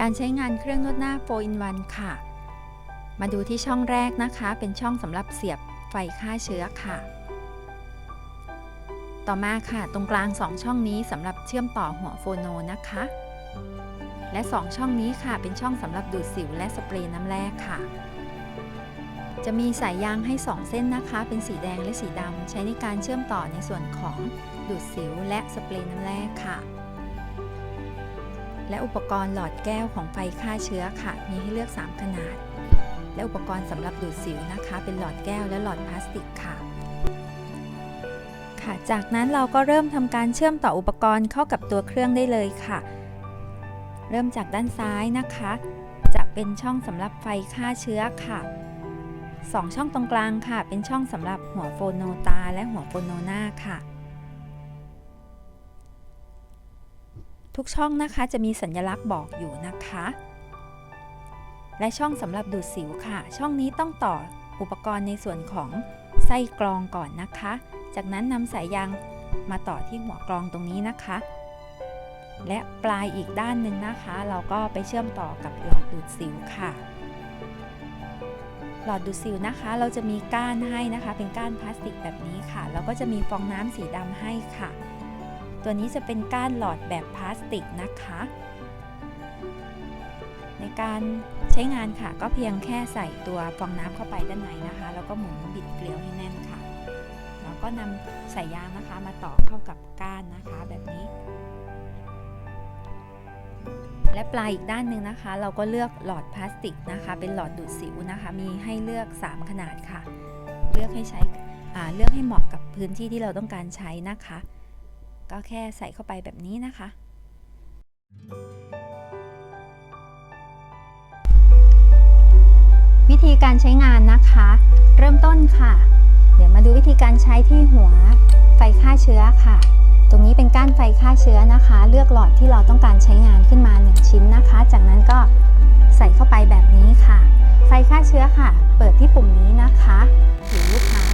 การใช้งานเครื่องนวดหน้า 4 in 1 ค่ะ มาดูที่ช่องแรกนะคะ เป็นช่องสำหรับเสียบไฟฆ่าเชื้อค่ะ ต่อมาค่ะ ตรงกลาง 2 ช่องนี้สำหรับเชื่อมต่อหัวโฟโนนะคะ และ 2 ช่องนี้ค่ะ เป็นช่องสำหรับดูดสิวและสเปรย์น้ำแร่ค่ะ จะมีสายยางให้ 2 เส้นนะคะ เป็นสีแดงและสีดำใช้ในการเชื่อมต่อในส่วนของดูดสิวและสเปรย์น้ำแร่ค่ะ และอุปกรณ์หลอดแก้วของไฟฆ่าเชื้อค่ะ มีให้เลือก 3 ขนาด และอุปกรณ์สำหรับดูดสิวนะคะ เป็นหลอดแก้วและหลอดพลาสติกค่ะ ค่ะ จากนั้นเราก็เริ่มทำการเชื่อมต่ออุปกรณ์เข้ากับตัวเครื่องได้เลยค่ะ เริ่มจากด้านซ้ายนะคะ จะเป็นช่องสำหรับไฟฆ่าเชื้อค่ะ2ช่องตรงกลางค่ะ เป็นช่องสำหรับหัวโฟโนตาและหัวโฟโนนาค่ะ ทุกช่องนะคะจะมีสัญลักษณ์บอกอยู่นะคะ และช่องสำหรับดูดสิวค่ะ ช่องนี้ต้องต่ออุปกรณ์ในส่วนของไส้กรองก่อนนะคะ จากนั้นนำสายยางมาต่อที่หัวกรองตรงนี้นะคะ และปลายอีกด้านหนึ่งนะคะ เราก็ไปเชื่อมต่อกับหลอดดูดสิวค่ะ หลอดดูดสิวนะคะ เราจะมีก้านให้นะคะ เป็นก้านพลาสติกแบบนี้ค่ะ แล้วก็จะมีฟองน้ำสีดำให้ค่ะ ตัวนี้จะเป็นก้านหลอดแบบพลาสติกนะคะ ในการใช้งานค่ะก็เพียงแค่ใส่ตัวฟองน้ำเข้าไปด้านในนะคะ แล้วก็หมุนบิดเกลียวให้แน่นค่ะ แล้วก็นำสายยางนะคะมาต่อเข้ากับก้านนะคะแบบนี้ และปลายอีกด้านหนึ่งนะคะ เราก็เลือกหลอดพลาสติกนะคะ เป็นหลอดดูดสิวนะคะ มีให้เลือก 3 ขนาดค่ะ เลือกให้ใช้เลือกให้เหมาะกับพื้นที่ที่เราต้องการใช้นะคะ ก็แค่ใส่เข้าไปแบบนี้นะคะ วิธีการใช้งานนะคะ เริ่มต้นค่ะ เดี๋ยวมาดูวิธีการใช้ที่หัวไฟฆ่าเชื้อค่ะ ตรงนี้เป็นก้านไฟฆ่าเชื้อนะคะ เลือกหลอดที่เราต้องการใช้งานขึ้นมา 1 ชิ้นนะคะ จากนั้นก็ใส่เข้าไปแบบนี้ค่ะ ไฟฆ่าเชื้อค่ะ เปิดที่ปุ่มนี้นะคะหรือลูกค้า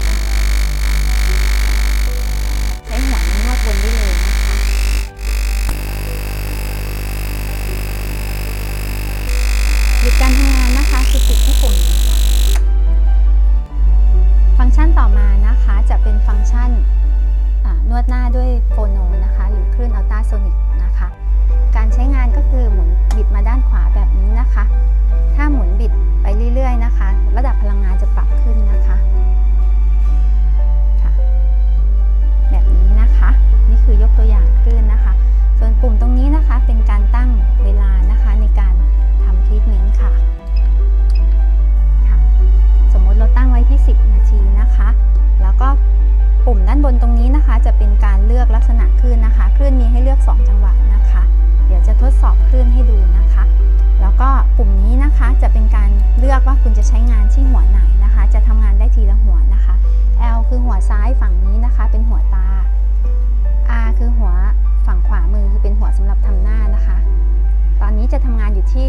นี้นะคะ จะเป็นการเลือกว่าคุณจะใช้งานที่หัวไหนนะคะ จะทำงานได้ทีละหัวนะคะ L คือหัวซ้ายฝั่งนี้นะคะ เป็นหัวตา R คือหัวฝั่งขวามือคือเป็นหัวสำหรับทำหน้านะคะ ตอนนี้จะทำงานอยู่ที่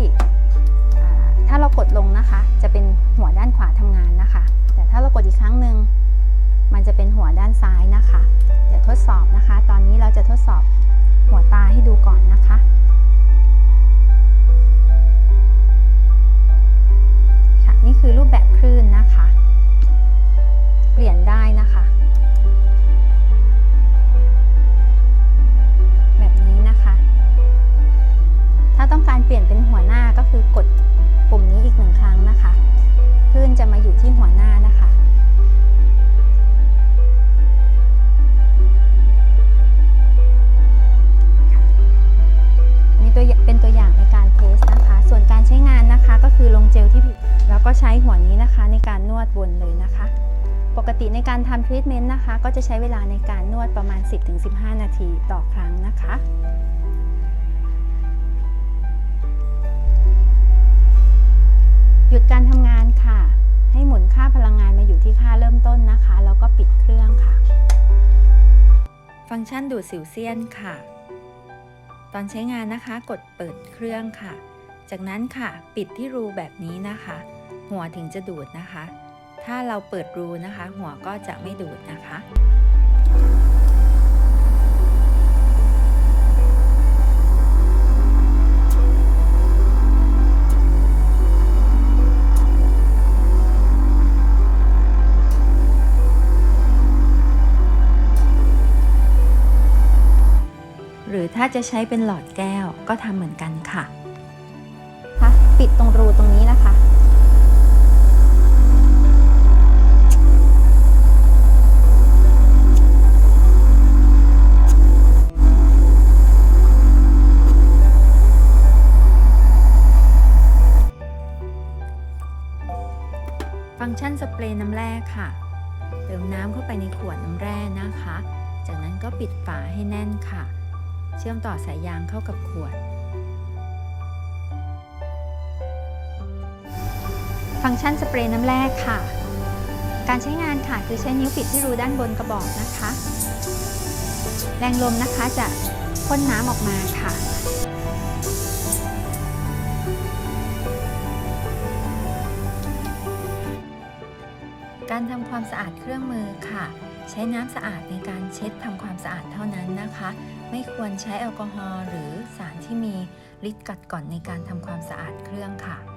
ถ้าเรากดลงนะคะ จะเป็นหัวด้านขวาทำงานนะคะ แต่ถ้าเรากดอีกครั้งหนึ่งมันจะเป็นหัวด้านซ้ายนะคะ เดี๋ยวทดสอบนะคะ ตอนนี้เราจะทดสอบหัวตาให้ดูก่อนนะคะ ในการนวดวนเลยนะคะ ปกติในการทำทรีทเมนต์นะคะ ก็จะใช้เวลาในการนวดประมาณ 10-15 นาทีต่อครั้งนะคะหยุดการทำงานค่ะ ให้หมุนค่าพลังงานมาอยู่ที่ค่าเริ่มต้นนะคะ แล้วก็ปิดเครื่องค่ะ ฟังก์ชันดูดสิวเซียนค่ะ ตอนใช้งานนะคะ กดเปิดเครื่องค่ะ จากนั้นค่ะ ปิดที่รูแบบนี้นะคะ หัวถึงจะดูดนะคะ ถ้าเราเปิดรูนะคะ หัวก็จะไม่ดูดนะคะหรือถ้าจะใช้เป็นหลอดแก้วก็ทำเหมือนกันค่ะ ปิดตรงรูตรงนี้ งก์ชันสเปรย์น้ำแร่ค่ะ เติมน้ำเข้าไปในขวดน้ำแร่นะคะ จากนั้นก็ปิดฝาให้แน่นค่ะ เชื่อมต่อสายยางเข้ากับขวด ฟังก์ชันสเปรย์น้ำแร่ค่ะ การใช้งานค่ะคือใช้นิ้วปิดที่รูด้านบนกระบอกนะคะ แรงลมนะคะจะพ่นน้ำออกมาค่ะ การทำความสะอาดเครื่องมือค่ะ ใช้น้ำสะอาดในการเช็ดทำความสะอาดเท่านั้นนะคะ ไม่ควรใช้แอลกอฮอล์หรือสารที่มีฤทธิ์กัดก่อนในการทำความสะอาดเครื่องค่ะ